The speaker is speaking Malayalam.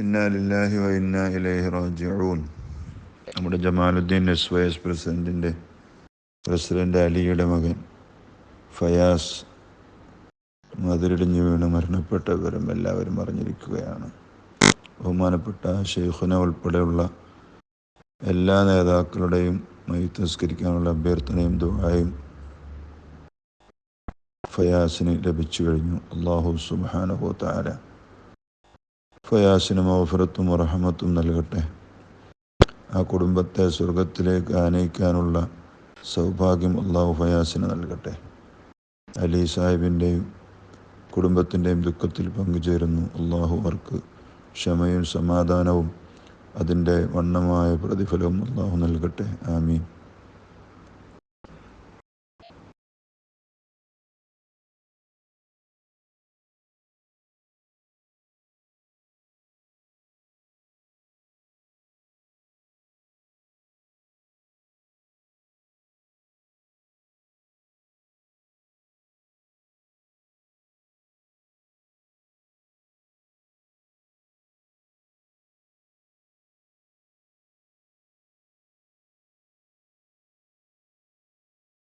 ഇലൈഹി റാജിഊൻ നമ്മുടെ ജമാലുദ്ദീൻ എസ് വൈസ് പ്രസിഡന്റിന്റെ പ്രസിഡന്റ് അലിയുടെ മകൻ ഫയാസ് മതിലിടിഞ്ഞു വീണ് മരണപ്പെട്ട വിവരം എല്ലാവരും അറിഞ്ഞിരിക്കുകയാണ്. ബഹുമാനപ്പെട്ട ഷെയ്ഖുന ഉൾപ്പെടെയുള്ള എല്ലാ നേതാക്കളുടെയും മൈത്തസ്കരിക്കാനുള്ള അഭ്യർത്ഥനയും ദുആയും ഫയാസിന് ലഭിച്ചു കഴിഞ്ഞു. അള്ളാഹു സുബ്ഹാനഹു തആല ഫയാസിന് ഓഫറത്തും റഹമത്തും നൽകട്ടെ. ആ കുടുംബത്തെ സ്വർഗത്തിലേക്ക് ആനയിക്കാനുള്ള സൗഭാഗ്യം അള്ളാഹു ഫയാസിന് നൽകട്ടെ. അലി സാഹിബിന്റെയും കുടുംബത്തിന്റെയും ദുഃഖത്തിൽ പങ്കുചേരുന്നു. അള്ളാഹു അവർക്ക് ക്ഷമയും സമാധാനവും അതിന്റെ വണ്ണമായ പ്രതിഫലവും അള്ളാഹു നൽകട്ടെ. ആമീൻ.